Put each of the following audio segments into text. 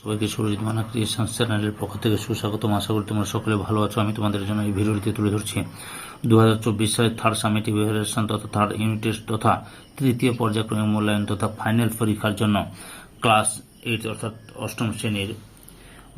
সবাইকে সুরজিৎ মানা ক্রিয়েশনস চ্যানেলের পক্ষ থেকে সুস্বাগতম। আশা করি তোমরা সকলে ভালো আছো। আমি তোমাদের জন্য এই ভিডিওটিতে তুলে ধরছি দু সালের থার্ড সামিট ইভ্যালুয়েশন তথা থার্ড ইউনিট তথা তৃতীয় পর্যায়ক্রমিক মূল্যায়ন তথা ফাইনাল পরীক্ষার জন্য ক্লাস এইট অর্থাৎ অষ্টম শ্রেণির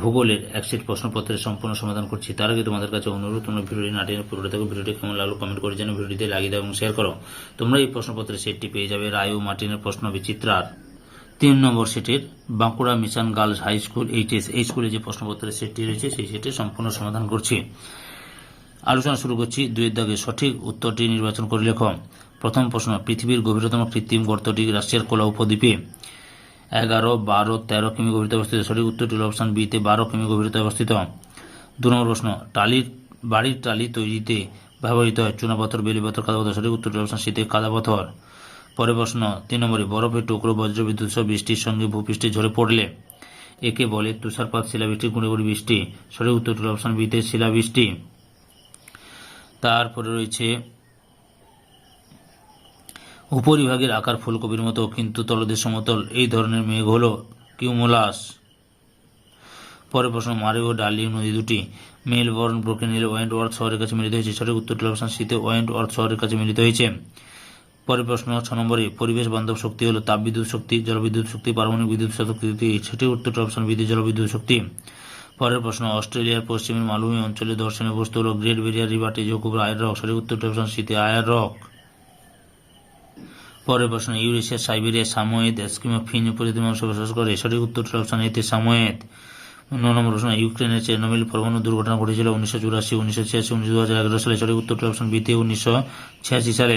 ভূগোলের একশিট প্রশ্নপত্রের সম্পূর্ণ সমাধান করছি। তার আগে তোমাদের কাছে অনুরোধ, তোমরা ভিডিওটি নাটিয়ে পুরোটা থেকে ভিডিওটি কেমন লাগল কমেন্ট করে যেন ভিডিওটিতে লাগিয়ে দাও এবং শেয়ার করো। তোমরা এই প্রশ্নপত্রের সেটটি পেয়ে যাবে রায় ও মার্টিনের প্রশ্ন বিচিত্রার। তিন নম্বর সেটের Bankura mission girls high school, HS, এই স্কুলে যে প্রশ্নপত্রের সেটটি রয়েছে, সেই সেটের সম্পূর্ণ সমাধান করছি। আলোচনা শুরু করছি দুইয়ের দাগে। সঠিক উত্তরটি নির্বাচন করে লেখ। প্রথম প্রশ্ন, পৃথিবীর গভীরতম কৃত্রিম গর্তটি রাশিয়ার কোলা উপদ্বীপে। এগারো, বারো, তেরো কিমি গভীরতা অবস্থিত। সঠিক উত্তরটি অপশন বিতে বারো কিমি গভীরতা অবস্থিত। দু নম্বর প্রশ্ন, টালির, বাড়ির টালি তৈরিতে ব্যবহৃত হয় চুনাপাথর বেলিপাথর কাদাপাথর সঠিক উত্তরটি অপশন শীতে কাদাপাথর পরে প্রশ্ন, তিন নম্বরে বরফের টুকরো বজ্রবিদ্যুৎ সহ বৃষ্টির সঙ্গে ভূপৃষ্ঠে ঝরে পড়লে? একে বলে তুষারপাত, শিলাবৃষ্টি গুঁড়ি বৃষ্টি। সঠিক উত্তরটি হল অপশন বিতে শিলাবৃষ্টি। তারপরে রয়েছে, উপরিভাগের আকার ফুলকপির মতো, কিন্তু তলদেশ সমতল। এই ধরনের মেঘ হল কিউমোলাস। পরে প্রশ্ন, মারে ও নদী দুটি মেলবোর্ন ব্রোকেনিল ওয়েন্ট ওয়ার্থ শহরের কাছে মিলিত হয়েছে? সঠিক উত্তরটি অপশন শীতে ওয়েন্ট ওয়ার্থ শহরের কাছে মিলিত হয়েছে। পরে প্রশ্ন, ছ নম্বরে, পরিবেশ বান্ধব শক্তি হলো তাপবিদ্যুৎ শক্তি, জলবিদ্যুৎ শক্তি, পারমাণবিক বিদ্যুৎ শক্তি সেটি উত্তরটি অপশন বিদ্যুৎ জলবিদ্যুৎ শক্তি। পরের প্রশ্ন অস্ট্রেলিয়ার পশ্চিমের মালভূমি অঞ্চলে দর্শনীয় বস্তু হল গ্রেট বেরিয়ার রিভার টেজোকুবর আয়ার রক, সঠিক উত্তরটি অপশন শীতে আয়ার রক। পরের প্রশ্ন, Eurasia, Siberia Samoyed Eskimo Finn প্রজাতি মানুষ বসবাস করে, সঠিক উত্তরটি অপশন এতে সামোয়েদ ন নম্বর প্রশ্ন, ইউক্রেনের চেরনোবিল পরমাণু দুর্ঘটনা ঘটেছিল উনিশশো চুরাশি, উনিশশো ছিয়াশি, উনিশশো দু হাজার এগারো সালে, সঠিক উত্তরটি অপশন বিতে, উনিশশো ছিয়াশি সালে।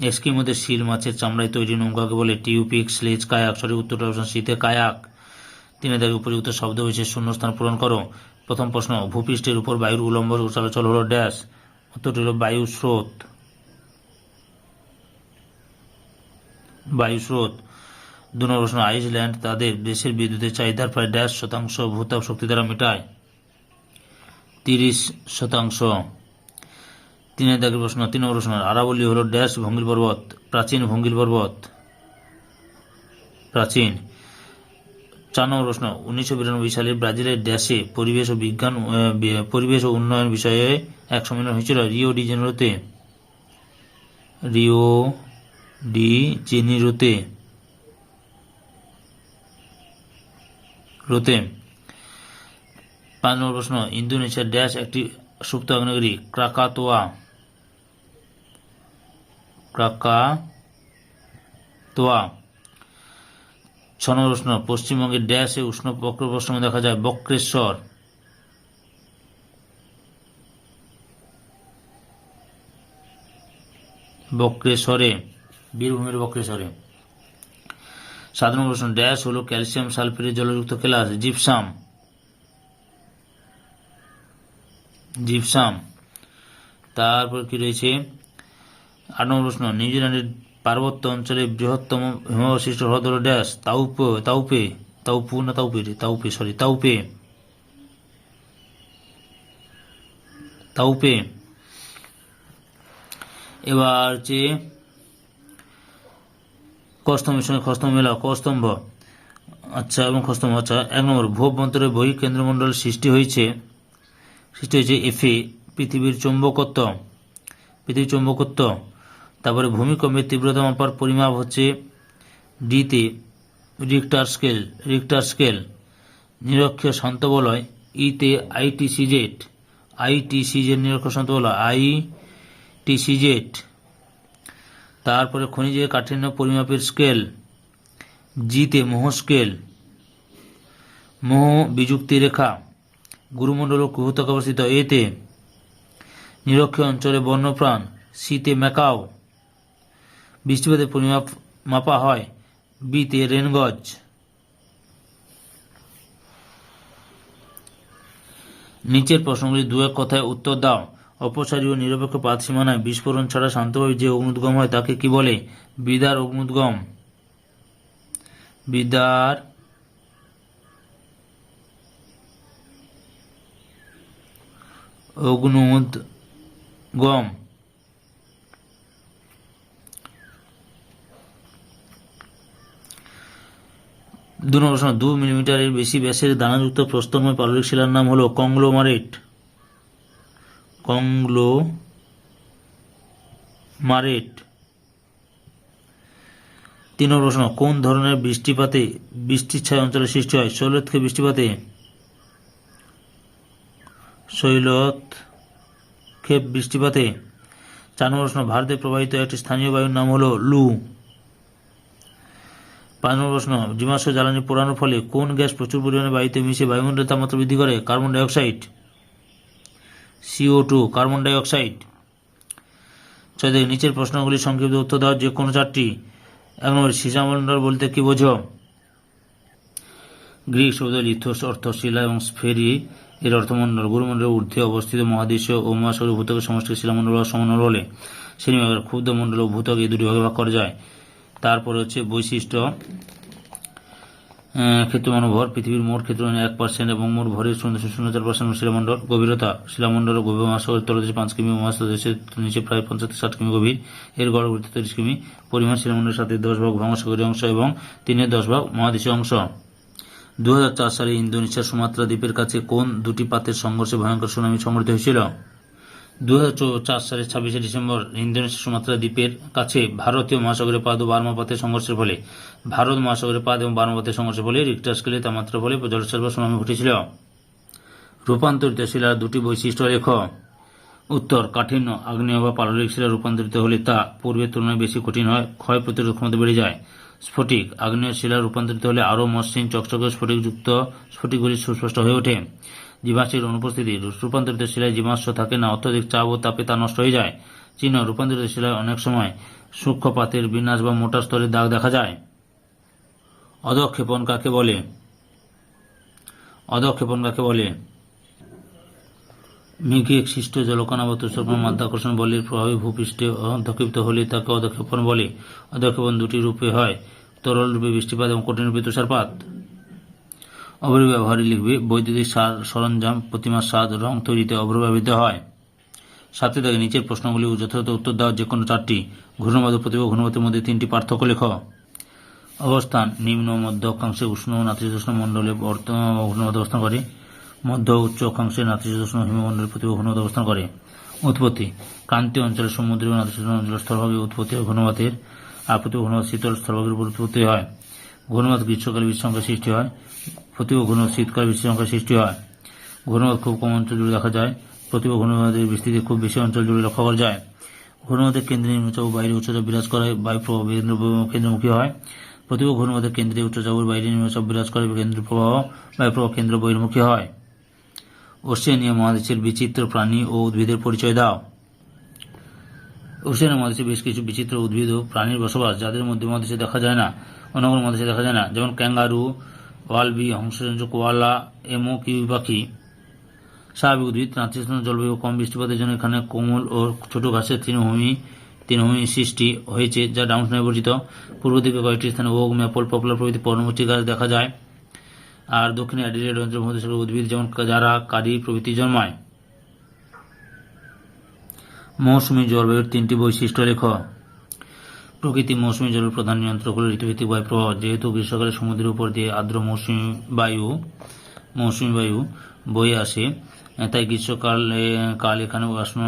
এস্কিমোদের শিল মাছের চামড়ায় তৈরি নৌকাকে বলে টিউপিক, স্লেজ, কায়াক সরি উত্তরটি অপশন শীতে কায়াক। তিনি দাগে উপযুক্ত শব্দ হয়েছে, শূন্যস্থান পূরণ করো। প্রথম প্রশ্ন, ভূপৃষ্ঠের উপর বায়ুর উলম্ব চলাচল হল ড্যাশ? উত্তরটি হল বায়ু স্রোত। বায়ু স্রোত। দু নম্বর প্রশ্ন, আইসল্যান্ড তাদের দেশের বিদ্যুতের চাহিদার প্রায় ড্যাশ শতাংশ ভূতাপ শক্তি দ্বারা মেটায়। তিরিশ শতাংশ। তিনের দাগের প্রশ্ন, তিন নম্বর প্রশ্ন আরাবলি হল ড্যাশ ভঙ্গিল পর্বত, প্রাচীন ভঙ্গিল পর্বত। প্রাচীন। চার নম্বর প্রশ্ন, উনিশশো বিরানব্বই সালে ব্রাজিলের ড্যাশে পরিবেশ ও বিজ্ঞান পরিবেশ ও উন্নয়ন বিষয়ে এক সম্মেলন হয়েছিল রিও ডি জেনেরোতে। রিও ডি জেনিরোতে। রোতে। পাঁচ নম্বর প্রশ্ন, ইন্দোনেশিয়ার ড্যাশ একটি সুপ্ত ক্রাকাতোয়া ক্রাকাতোয়া ছ নম্বর প্রশ্ন পশ্চিমবঙ্গের ড্যাশে উষ্ণ বক্রপ্রশ্রমে দেখা যায় বক্রেশ্বর বক্রেশ্বরে বীরভূমের বক্রেশ্বরে সাধারণ প্রশ্ন ড্যাশ হলো ক্যালসিয়াম সালফেটের জলযুক্ত কেলাস জিপসাম জিপসাম তারপর কি রয়েছে? আট নম্বর প্রশ্ন নিউজিল্যান্ডের পার্বত্য অঞ্চলে বৃহত্তম হিমবশিষ্ট হ্রদ হল ড্যাশ, তাউপে তাউপে, তাউপু না তাউপে? তাউপে সরি তাউপে। তাউপে। এবার হচ্ছে কস্তম্ভের সঙ্গে খস্তম্ভ মেলা কস্তম্ভ। আচ্ছা এবং খস্তম্ভ আচ্ছা এক নম্বর ভূভ্যন্তরের বহি কেন্দ্রমণ্ডল সৃষ্টি হয়েছে। সৃষ্টি হয়েছে এফে পৃথিবীর চৌম্বকত্ব। পৃথিবীর চৌম্বকত্ব। তারপরে ভূমিকম্পের তীব্রতা মাপার পরিমাপ হচ্ছে ডিতে রিক্টার স্কেল রিক্টার স্কেল নিরক্ষীয় শান্ত বলয় ইতে আইটিসিজেট আইটিসিজেট নিরক্ষীয় শান্ত বলয় আইটিসিজেট তারপরে খনিজের কাঠিন্য পরিমাপের স্কেল জিতে মোহ স্কেল মোহ বিযুক্তি রেখা। গুরুমণ্ডল ও কুহতক অবস্থিত এতে নিরক্ষীয় অঞ্চলে বন্যপ্রাণ, শীতে ম্যাকাও বৃষ্টিপাতের পরিমাপ মাপা হয়, বিতে রেনগজ। নিচের প্রশ্নগুলি দু এক কথায় উত্তর দাও। অপসারী ও নিরপেক্ষ পাত সীমানায় বিস্ফোরণ ছাড়া শান্তভাবে যে অগ্নুদ্গম হয় তাকে কি বলে? বিদার অগ্নুদ্গম। বিদার অগ্নুদ্গম দু নম্বর প্রশ্ন, দু মিলিমিটারের বেশি ব্যাসের দানাযুক্ত প্রস্তরময় পাললিক শিলার নাম হলো কংগ্লোমারেট। কংগ্লো মারেট তিন নম্বর প্রশ্ন, কোন ধরনের বৃষ্টিপাতে বৃষ্টির ছায় অঞ্চলে সৃষ্টি হয়? শৈলতকে বৃষ্টিপাতে শৈলত ক্ষেপ বৃষ্টিপাতে চার নম্বর প্রশ্ন ভারতে প্রবাহিত একটি স্থানীয় বায়ুর নাম হলো লু। পাঁচ নম্বর প্রশ্ন জীবাশ্ম জ্বালানি পোড়ানোর ফলে কোন গ্যাস প্রচুর পরিমাণে বায়ুতে মিশে বায়ুমণ্ডলের তাপমাত্রা বৃদ্ধি করে? Carbon dioxide CO two, carbon dioxide. ছয় নিচের প্রশ্নগুলি সংক্ষিপ্ত উত্তর দেওয়ার যে কোনো চারটি। এক নম্বর সীসামণ্ডল বলতে কি বোঝো? গ্রিক শব্দ লিথোস অর্থ শিলা এবং স্ফেরি এর অর্থমণ্ডল গুরুমণ্ডলের ঊর্ধ্বে অবস্থিত মহাদেশীয় ও মহাসাগরীয় ভূতকের সমষ্টি শিলামণ্ডল বা সমন্ডল বলে। শ্রেণীভাগের ক্ষুদ্র মণ্ডল ও ভূতক এই দুটি ভাগে ভাগ করা যায়। তারপরে হচ্ছে বৈশিষ্ট্য ক্ষেত্রমান ভর। পৃথিবীর মোট ক্ষেত্রমান এক পার্সেন্ট এবং মোট ভরের শূন্য শূন্য চার পার্সেন্ট শিলামণ্ডল। গভীরতা, শিলামণ্ডল ও গভীর মহাসাগরের তলদেশে পাঁচ কিমি মহাসাগরের নিচে প্রায় পঞ্চাশ ষাট কিমি গভীর। এর গড় গভীরতা তিরিশ কিমি। পরিমাণ শিলামণ্ডলের সাথে দশ ভাগ মহাসাগরীয় অংশ এবং তিনের দশ ভাগ মহাদেশীয় অংশ। দু হাজার চার সালে ইন্দোনেশিয়ার সুমাত্রা দ্বীপের কাছে কোন দুটি পাতের সংঘর্ষে ভয়ঙ্কর সুনামি সংঘটিত হয়েছিল? দু হাজার চার সালের ছাব্বিশে ডিসেম্বর ইন্দোনেশিয়া সুমাত্রা দ্বীপের কাছে ভারতীয় মহাসাগরের পাদ ও বার্মা পাতের সংঘর্ষের ফলে, ভারত মহাসাগরের পাদ এবং বার্মা পাতের সংঘর্ষের ফলে রিক্টার স্কেলে তাপমাত্রার ফলে জলস্তর বা সুনামি ঘটেছিল। রূপান্তরিত শিলার দুটি বৈশিষ্ট্য লেখ। উত্তর, কাঠিন্য, আগ্নেয় বা পাললিক শিলা রূপান্তরিত হলে তা পূর্বের তুলনায় বেশি কঠিন হয়, ক্ষয় প্রতিরোধ ক্ষমতা বেড়ে যায়। স্ফটিক। আগ্নেয় শিলা রূপান্তরিত হলে আরও মসৃণ, চকচকে স্ফটিকযুক্ত স্ফটিকগুলি সুস্পষ্ট হয়ে ওঠে। জীবাশ্মের অনুপস্থিতি রূপান্তরিত শিলায় জীবাশ্ম থাকে না, অত্যধিক চাপ ও তাপে তা নষ্ট হয়ে যায়। চিহ্ন, রূপান্তরিত শিলায় অনেক সময় সূক্ষ্মপাতের বিন্যাস বা মোটা স্তরের দাগ দেখা যায়। অধক্ষেপণ কাকে বলে? অধক্ষেপণ কাকে বলে? মেঘে সৃষ্ট জলকণা বা মাধ্যাকর্ষণ বলের প্রভাবে ভূপৃষ্ঠে অধক্ষিপ্ত হলে তাকে অধক্ষেপণ বলে অধক্ষেপণ দুটি রূপে হয়। তরল রূপে বৃষ্টিপাত এবং কঠিন রূপে তুষারপাত। অভ্র ব্যবহারে লিখবে, বৈদ্যুতিক সার, সরঞ্জাম প্রতিমার স্বাদ রং তৈরিতে অভ্র ব্যবহৃত হয়। সাথে থাকে নিচের প্রশ্নগুলি যথাযথ উত্তর দেওয়ার যে কোনো চারটি ঘূর্ণবাদ প্রতিভা ঘূর্ণবাদের মধ্যে তিনটি পার্থক্য লেখ। অবস্থান, নিম্ন, মধ্য অক্ষাংশে উষ্ণ নাতিশীতোষ্ণ মণ্ডলে বর্তমান ঘূর্ণবাদ অবস্থান করে। মধ্য উচ্চ অক্ষাংশে নাতিশীতোষ্ণ হিমমণ্ডলে ঘূর্ণবাদ অবস্থান করে। উৎপত্তি, ক্রান্তীয় অঞ্চলে সমুদ্র নাতিশীতোষ্ণ অঞ্চলের স্থলভাগে উৎপত্তি হয় ঘূর্ণবাতের আর ঘূর্ণবাদ শীতল স্থলভাগের উপর উৎপত্তি হয়। ঘূর্ণবাদ গ্রীষ্মকালে বিশ্বসংখ্যা সৃষ্টি হয়। প্রতিভা ঘূর্ণবাদ শীতকালে বিশ্বসংখ্যা সৃষ্টি হয়। ঘূর্ণবাদ খুব কম অঞ্চল জুড়ে দেখা যায়। প্রতিভা ঘূর্ণবাদের বিস্তৃতি খুব বেশি অঞ্চল জুড়ে লক্ষ্য করা যায়। ঘূর্ণবাদের কেন্দ্রে নিম্নচাপ বাইরে উচ্চচাপ বিরাজ করায় বায়ু কেন্দ্র কেন্দ্রমুখী হয়। প্রতিভা ঘূর্ণবাদের কেন্দ্রে উচ্চচাপ ও বাইরে নিম্নচাপ বিরাজ করে কেন্দ্র প্রবাহ বায়ু প্রবাহ কেন্দ্র বহির্মুখী হয়। ওশেনিয়া মহাদেশের বিচিত্র প্রাণী ও উদ্ভিদের পরিচয় দাও। ওশেনিয়া মহাদেশে বেশ কিছু বিচিত্র উদ্ভিদ ও প্রাণীর বসবাস, যাদের মধ্যে মহাদেশে দেখা যায় না অন্য কোনো মহাদেশে দেখা যায় না। যেমন ক্যাঙ্গারু, ওয়ালবি, হংসজন্তু কোয়ালা, এমো, কিউই পাখি। স্বাভাবিক উদ্ভিদ নাতিশীতোষ্ণ জলবায়ু, কম বৃষ্টিপাতের জন্য এখানে কোমল ও ছোট ঘাসের তৃণভূমি তৃণভূমি সৃষ্টি হয়েছে, যা ডাউন পরিচিত। পূর্ব দিকে কয়েকটি স্থানে ওক ম্যাপল, পপুলার প্রভৃতি পর্ণমোচী গাছ দেখা যায়। আর দক্ষিণে অ্যাডিলেড অঞ্চল মধ্যসাগর উদ্ভিদ, যেমন যারা কারি প্রভৃতি জন্মায়। মৌসুমী জলবায়ুর তিনটি বৈশিষ্ট্য লেখ। প্রকৃতি মৌসুমী জলের প্রধান নিয়ন্ত্রক হল ঋতুভিত্তিক বায়ু প্রবাহ যেহেতু গ্রীষ্মকালে সমুদ্রের উপর দিয়ে আর্দ্র মৌসুমী বায়ু মৌসুমী বায়ু বয়ে আসে, তাই গ্রীষ্মকালে, কাল এখানে উষ্ণ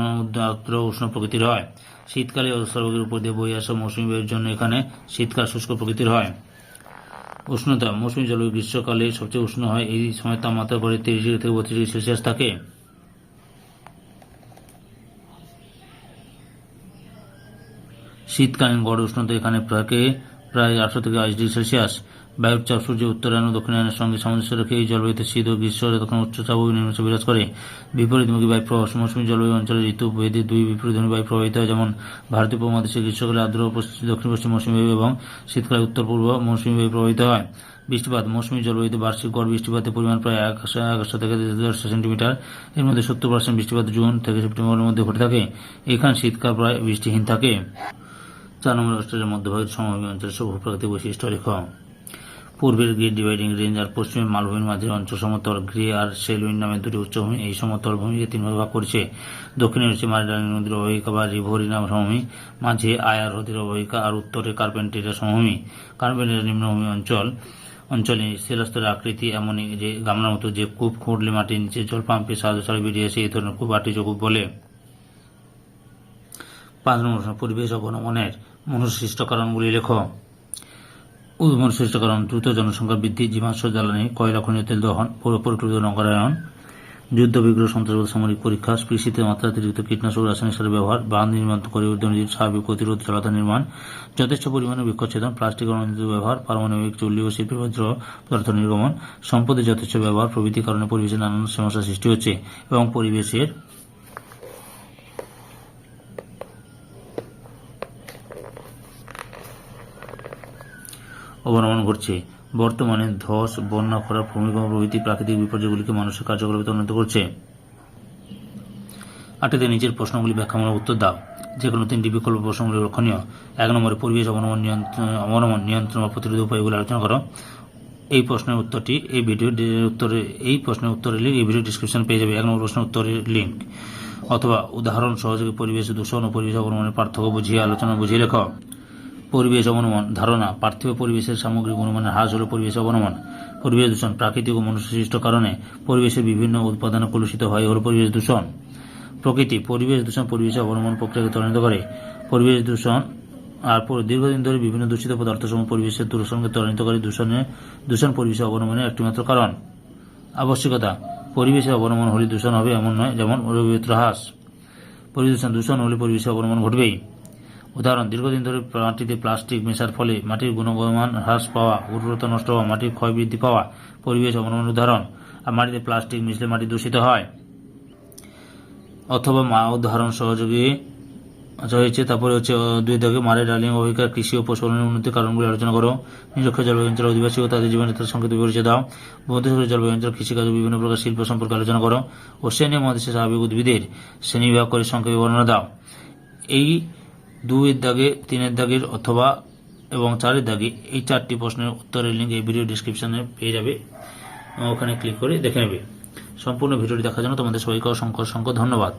আর্দ্র উষ্ণ প্রকৃতির হয়। শীতকালে স্থলভাগের উপর দিয়ে বয়ে আসা মৌসুমী বায়ুর জন্য এখানে শীতকাল শুষ্ক প্রকৃতির হয়। উষ্ণতা, মৌসুমী জলবায়ু গ্রীষ্মকালে সবচেয়ে উষ্ণ হয় এই সময় তাপমাত্রা পরে তিরিশ ডিগ্রি থেকে বত্রিশ ডিগ্রি সেলসিয়াস থাকে। শীতকালীন গড় উষ্ণতা এখানে থাকে প্রায় আটশো থেকে আশি ডিগ্রি সেলসিয়াস। বায়ুর চাপ সূর্য উত্তরায়ণ ও দক্ষিণায়নের সঙ্গে সামঞ্জস্য রেখে এই জলবায়ুতে শীত ও গ্রীষ্ম তখন উচ্চচাপ ও বিরাজ করে। বিপরীতমুখী বায়ু প্রবাহ মৌসুমী জলবায়ু অঞ্চলের ঋতু ভেদে দুই বিপরীতমুখী বায়ু প্রবাহিত হয়, যেমন ভারতীয় উপমহাদেশে গ্রীষ্মকালে আর্দ্র দক্ষিণ, পশ্চিম মৌসুমী বায়ু এবং শীতকালে উত্তর, পূর্ব মৌসুমী বায়ু প্রবাহিত হয়। বৃষ্টিপাত, মৌসুমী জলবায়ুতে বার্ষিক গড় বৃষ্টিপাতের পরিমাণ প্রায় একশো একশো থেকে দেড়শো সেন্টিমিটার। এর মধ্যে সত্তর পার্সেন্ট বৃষ্টিপাত জুন থেকে সেপ্টেম্বরের মধ্যে ঘটে থাকে। এখানে শীতকাল প্রায় বৃষ্টিহীন থাকে। চার নম্বর অস্ট্রেলিয়ার মধ্যভাগের সমভূমি অঞ্চলের সব ভূপ্রাকৃতিক বৈশিষ্ট্য রেখ পূর্বের গ্রেট ডিভাইডিং রেঞ্জ আর পশ্চিমের মালভূমির মাঝে অঞ্চল সমতল গ্রে আর সেলুইন নামে দুটি উচ্চভূমি। এই সমতল ভূমিকে তিন ভাগে করেছে। দক্ষিণে রয়েছে মারিডানি নদীর অববাহিকা বা রিভোরিনা সমভূমি। মাঝে আয়ার হ্রদের অববাহিকা আর উত্তরে কার্পেন্টেরিয়া সমভূমি। কার্পেন্টেরিয়া নিম্নভূমি অঞ্চল। অঞ্চলে শিলাস্তরের আকৃতি এমনই যে গামলার মতো যে কূপ, খুঁড়লে মাটির নিচে জল পাম্পের সাহায্য ছাড়া বেরিয়ে আসে এই ধরনের কূপ আটিজ কূপ বলে। পাঁচ নম্বর পরিবেশ অবনমনের মনুষ্যসৃষ্ট কারণগুলি লেখ। মনুষ্যসৃষ্ট কারণ দ্রুত জনসংখ্যা বৃদ্ধি, জীবাশ্ম জ্বালানি, কয়লা, খনিজ তেল দহন, পৌর, পরিকল্পিত নগরায়ন, যুদ্ধ, বিগ্রহ, সন্ত্রাসবাদ, সামরিক পরীক্ষা কৃষিতে মাত্রাতিরিক্ত কীটনাশক, রাসায়নিক সারের ব্যবহার, বাঁধ নির্মাণ করে উদ্যানজীব স্বাভাবিক প্রতিরোধ জলাধার নির্মাণ, যথেষ্ট পরিমাণে বৃক্ষচ্ছেদন, প্লাস্টিক অনুমোদিত ব্যবহার, পারমাণবিক চুল্লি ও বজ্র পদার্থ নির্গমন, সম্পদের যথেষ্ট ব্যবহার প্রভৃতির কারণে পরিবেশের নানান সমস্যা সৃষ্টি হচ্ছে এবং পরিবেশের অবনমন ঘটছে। বর্তমানে ধস, বন্যা, খরা, ভূমিকম্প প্রভৃতি প্রাকৃতিক বিপর্যয়গুলিকে মানুষের কার্যকলাপে উন্নত করছে। আটেতে নিজের প্রশ্নগুলি ব্যাখ্যামূলক উত্তর দাও। যে কোনো তিনটি বিকল্প প্রশ্নগুলি লক্ষণীয়। এক নম্বরে পরিবেশ অবনমন নিয়ন্ত্রণ অবনমন নিয়ন্ত্রণ বা প্রতিরোধ উপায়গুলি আলোচনা করো। এই প্রশ্নের উত্তরটি এই ভিডিও উত্তরে, এই প্রশ্নের উত্তরের লিঙ্ক এই ভিডিও ডিসক্রিপশন পেয়ে যাবে। এক নম্বর প্রশ্নের উত্তরের লিঙ্ক অথবা উদাহরণ, সহযোগী পরিবেশ, দূষণ ও পরিবেশ অবনমনের পার্থক্য বুঝিয়ে, আলোচনা বুঝিয়ে লেখো। পরিবেশ অবনমন, ধারণা, পার্থিব পরিবেশের সামগ্রিক গুণমানের হ্রাস হল পরিবেশ অবনমন। পরিবেশ দূষণ, প্রাকৃতিক ও মনুষ্যসৃষ্ট কারণে পরিবেশের বিভিন্ন উৎপাদন কলুষিত হয় হল পরিবেশ দূষণ। প্রকৃতি, পরিবেশ দূষণ পরিবেশের অবনমন প্রক্রিয়াকে ত্বরান্বিত করে। পরিবেশ দূষণ আর দীর্ঘদিন ধরে বিভিন্ন দূষিত পদার্থসমূহ পরিবেশের দূষণকে ত্বরান্বিত করে দূষণে, দূষণ পরিবেশের অবনমনের একটিমাত্র কারণ। আবশ্যকতা পরিবেশের অবনমন হলে দূষণ হবে এমন নয়, যেমন রবিত্র হ্রাস পরিবেশ দূষণ হলে পরিবেশের অবনমন ঘটবেই। উদাহরণ, দীর্ঘদিন ধরে মাটিতে প্লাস্টিক মেশার ফলে মাটির গুণগমান হ্রাস পাওয়া, উর্বরতা নষ্ট হওয়া, মাটির ক্ষয় বৃদ্ধি পাওয়া, পরিবেশ অবনমন উদাহরণ, আর মাটিতে প্লাস্টিক মিশলে মাটি দূষিত হয়। অথবা মা উদাহরণ সহযোগী হয়েছে তারপরে হচ্ছে দুই দাগে মারে ডালিং অভিকার, কৃষি ও পশুপালনের উন্নতির কারণগুলি আলোচনা করো। নিরক্ষ জলবায়ু অধিবাসী ও তাদের জীবনযাত্রার সংকেত পরিচয় দাও। ভূমধ্যসাগরীয় জলবায়ু অঞ্চল কৃষিকাজ বিভিন্ন প্রকার শিল্প সম্পর্কে আলোচনা করো। ওশেনিয়া মহাদেশের স্বাভাবিক উদ্ভিদের শ্রেণীবিভাগ করে সংক্ষেপে বর্ণনা দাও। এই দুইয়ের দাগে, তিনের দাগের অথবা এবং চারের দাগে এই চারটি প্রশ্নের উত্তরের লিঙ্ক এই ভিডিও ডিসক্রিপশানে পেয়ে যাবে। ওখানে ক্লিক করে দেখে নেবে। সম্পূর্ণ ভিডিওটি দেখার জন্য তোমাদের সবাইকে অসংখ্য অসংখ্য ধন্যবাদ।